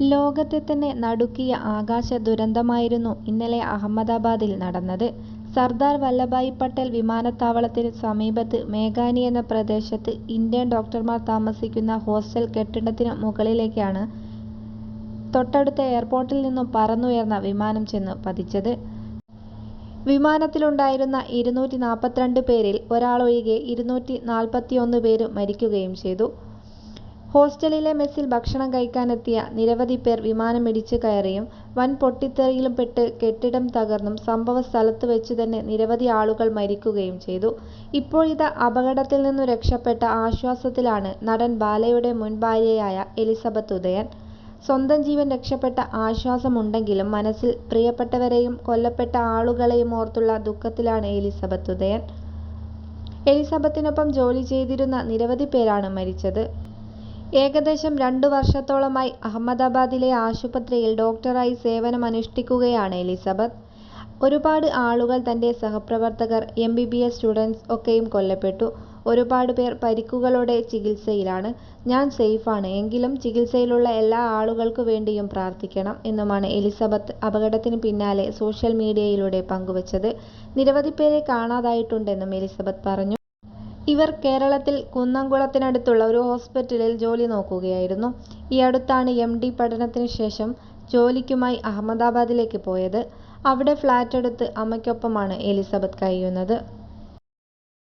ലോകത്തെ തന്നെ നടുക്കിയ ആകാശ ദുരന്തമായിരുന്നു ഇന്നലെ അഹമ്മദാബാദിൽ നടന്നത്. സർദാർ വല്ലഭായി പട്ടേൽ വിമാനത്താവളത്തിന് സമീപത്ത് മേഘാനി എന്ന പ്രദേശത്ത് ഇന്ത്യൻ ഡോക്ടർമാർ താമസിക്കുന്ന ഹോസ്റ്റൽ കെട്ടിടത്തിനു മുകളിലേക്കാണ് തൊട്ടടുത്ത എയർപോർട്ടിൽ നിന്നും പറന്നുയർന്ന വിമാനം ചെന്നു പതിച്ചത്. വിമാനത്തിലുണ്ടായിരുന്ന ഇരുന്നൂറ്റി നാൽപ്പത്തിരണ്ട് പേരിൽ ഒരാളൊഴികെ ഇരുന്നൂറ്റി നാൽപ്പത്തിയൊന്ന് പേരും മരിക്കുകയും ചെയ്തു. ഹോസ്റ്റലിലെ മെസ്സിൽ ഭക്ഷണം കഴിക്കാനെത്തിയ നിരവധി പേർ വിമാനമിടിച്ച് കയറിയും വൻ പൊട്ടിത്തെറിയിലും പെട്ട് കെട്ടിടം തകർന്നും സംഭവ സ്ഥലത്ത് വെച്ച് തന്നെ നിരവധി ആളുകൾ മരിക്കുകയും ചെയ്തു. ഇപ്പോഴിതാ അപകടത്തിൽ നിന്നു രക്ഷപ്പെട്ട ആശ്വാസത്തിലാണ് നടൻ ബാലയുടെ മുൻ ഭാര്യയായ എലിസബത്ത് ഉദയൻ. സ്വന്തം ജീവൻ രക്ഷപ്പെട്ട ആശ്വാസമുണ്ടെങ്കിലും മനസ്സിൽ പ്രിയപ്പെട്ടവരെയും കൊല്ലപ്പെട്ട ആളുകളെയും ഓർത്തുള്ള ദുഃഖത്തിലാണ് എലിസബത്ത് ഉദയൻ. എലിസബത്തിനൊപ്പം ജോലി ചെയ്തിരുന്ന നിരവധി പേരാണ് മരിച്ചത്. ഏകദേശം രണ്ടു വർഷത്തോളമായി അഹമ്മദാബാദിലെ ആശുപത്രിയിൽ ഡോക്ടറായി സേവനമനുഷ്ഠിക്കുകയാണ് എലിസബത്ത്. ഒരുപാട് ആളുകൾ തന്റെ സഹപ്രവർത്തകർ, M. B. B. S. Students ഒക്കെയും കൊല്ലപ്പെട്ടു. ഒരുപാട് പേർ പരിക്കുകളോടെ ചികിത്സയിലാണ്. ഞാൻ സേഫാണ്. എങ്കിലും ചികിത്സയിലുള്ള എല്ലാ ആളുകൾക്കു വേണ്ടിയും പ്രാർത്ഥിക്കണം എന്നുമാണ് എലിസബത്ത് അപകടത്തിന് പിന്നാലെ സോഷ്യൽ മീഡിയയിലൂടെ പങ്കുവച്ചത്. നിരവധി പേരെ കാണാതായിട്ടുണ്ടെന്നും എലിസബത്ത് പറഞ്ഞു. ഇവർ കേരളത്തിൽ കുന്നംകുളത്തിനടുത്തുള്ള ഒരു ഹോസ്പിറ്റലിൽ ജോലി നോക്കുകയായിരുന്നു. ഈയടുത്താണ് എം. ഡി. പഠനത്തിന് ശേഷം ജോലിക്കുമായി അഹമ്മദാബാദിലേക്ക് പോയത്. അവിടെ ഫ്ളാറ്റെടുത്ത് അമ്മയ്ക്കൊപ്പമാണ് എലിസബത്ത് കഴിയുന്നത്.